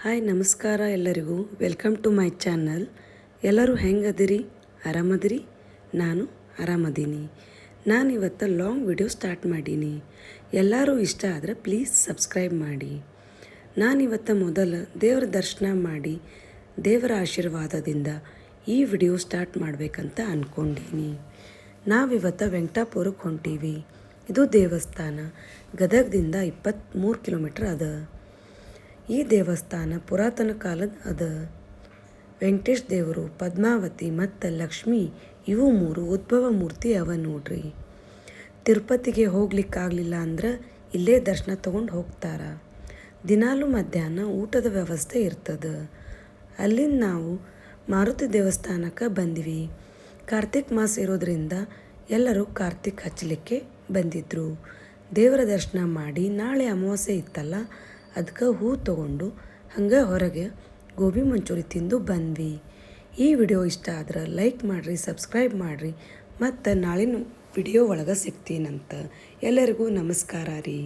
Hi, ನಮಸ್ಕಾರ ಎಲ್ಲರಿಗೂ. Welcome to my channel. ಎಲ್ಲರೂ ಹೆಂಗದಿರಿ? ಆರಾಮದಿರಿ? ನಾನು ಆರಾಮದೀನಿ. ನಾನು ಇವತ್ತು ಲಾಂಗ್ ವಿಡಿಯೋ ಸ್ಟಾರ್ಟ್ ಮಾಡೀನಿ. ಎಲ್ಲರೂ ಇಷ್ಟ ಆದರೆ ಪ್ಲೀಸ್ ಸಬ್ಸ್ಕ್ರೈಬ್ ಮಾಡಿ. ನಾನಿವತ್ತು ಮೊದಲು ದೇವರ ದರ್ಶನ ಮಾಡಿ ದೇವರ ಆಶೀರ್ವಾದದಿಂದ ಈ ವಿಡಿಯೋ ಸ್ಟಾರ್ಟ್ ಮಾಡಬೇಕಂತ ಅಂದ್ಕೊಂಡೀನಿ ನಾವಿವತ್ತು ವೆಂಕಟಾಪುರಕ್ಕೆ ಹೊಂಟೀವಿ. ಇದು ದೇವಸ್ಥಾನ. ಗದಗದಿಂದ ಇಪ್ಪತ್ತ್ಮೂರು ಕಿಲೋಮೀಟ್ರ್ ಅದ. ಈ ದೇವಸ್ಥಾನ ಪುರಾತನ ಕಾಲದ ಅದ. ವೆಂಕಟೇಶ್ ದೇವರು, ಪದ್ಮಾವತಿ ಮತ್ತು ಲಕ್ಷ್ಮಿ ಇವು ಮೂರು ಉದ್ಭವ ಮೂರ್ತಿ ಅವ ನೋಡ್ರಿ. ತಿರುಪತಿಗೆ ಹೋಗ್ಲಿಕ್ಕಾಗಲಿಲ್ಲ ಅಂದ್ರೆ ಇಲ್ಲೇ ದರ್ಶನ ತಗೊಂಡು ಹೋಗ್ತಾರ. ದಿನಾಲು ಮಧ್ಯಾಹ್ನ ಊಟದ ವ್ಯವಸ್ಥೆ ಇರ್ತದೆ. ಅಲ್ಲಿಂದ ನಾವು ಮಾರುತಿ ದೇವಸ್ಥಾನಕ್ಕೆ ಬಂದ್ವಿ. ಕಾರ್ತಿಕ್ ಮಾಸ ಇರೋದ್ರಿಂದ ಎಲ್ಲರೂ ಕಾರ್ತಿಕ್ ಹಚ್ಚಲಿಕ್ಕೆ ಬಂದಿದ್ದರು ದೇವರ ದರ್ಶನ ಮಾಡಿ ನಾಳೆ ಅಮಾವಾಸ್ಯೆ ಇತ್ತಲ್ಲ ಅದಕ್ಕೆ ಹೂ ತೊಗೊಂಡು ಹಂಗೆ ಹೊರಗೆ ಗೋಬಿ ಮಂಚೂರಿ ತಿಂದು ಬಂದ್ವಿ. ಈ ವಿಡಿಯೋ ಇಷ್ಟ ಆದ್ರೆ ಲೈಕ್ ಮಾಡಿರಿ, ಸಬ್ಸ್ಕ್ರೈಬ್ ಮಾಡಿರಿ. ಮತ್ತು ನಾಳಿನ ವಿಡಿಯೋ ಒಳಗೆ ಸಿಗ್ತೀನಂತ ಎಲ್ಲರಿಗೂ ನಮಸ್ಕಾರ ರೀ.